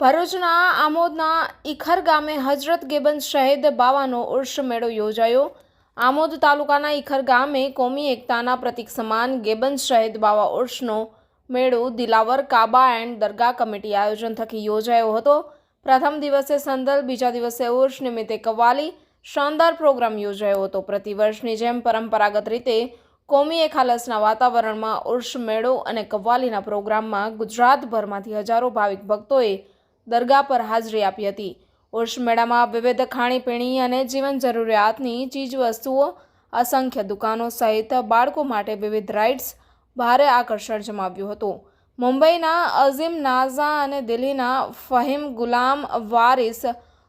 ભરૂચના આમોદના ઇખર ગામે હજરત ગેબન શહીદ બાવાનો ઉર્ષ મેળો યોજાયો. આમોદ તાલુકાના ઇખર ગામે કોમી એકતાના પ્રતિક સમાન ગેબન શહીદ બાવા ઉર્ષનો મેળો Dilawar, Kaba and Dargah committee આયોજન થકી યોજાયો હતો. પ્રથમ દિવસે સંદલ, બીજા દિવસે ઉર્ષ નિમિત્તે કવાલી શાનદાર પ્રોગ્રામ યોજાયો હતો. પ્રતિવર્ષની જેમ પરંપરાગત રીતે કોમી એખાલસના વાતાવરણમાં ઉર્ષ મેળો અને કવ્વાલીના પ્રોગ્રામમાં ગુજરાતભરમાંથી હજારો ભાવિક ભક્તોએ દરગાહ પર હાજરી આપી હતી. ઉર્ષ મેળામાં વિવિધ ખાણીપીણી અને જીવન જરૂરિયાતની ચીજવસ્તુઓ, અસંખ્ય દુકાનો સહિત બાળકો માટે વિવિધ રાઇડ્સ ભારે આકર્ષણ જમાવ્યું હતું. મુંબઈના અઝીમ નાઝા અને દિલ્હીના ફહીમ ગુલામ વારિસ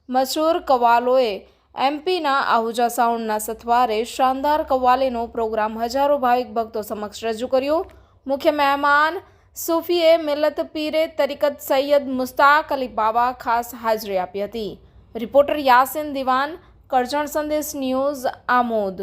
મશહૂર કવાલોએ એમપીના આહુજા સાઉન્ડના સથવારે શાનદાર કવાલીનો પ્રોગ્રામ હજારો ભાવિક ભક્તો સમક્ષ રજૂ કર્યો. મુખ્ય મહેમાન સૂફીએ મિલત પીરે તરીકત સૈયદ મુસ્તાક અલી બાબા ખાસ હાજરી આપી હતી. રિપોર્ટર યાસીન દિવાન, કરજણ સંદેશ ન્યૂઝ આમોદ.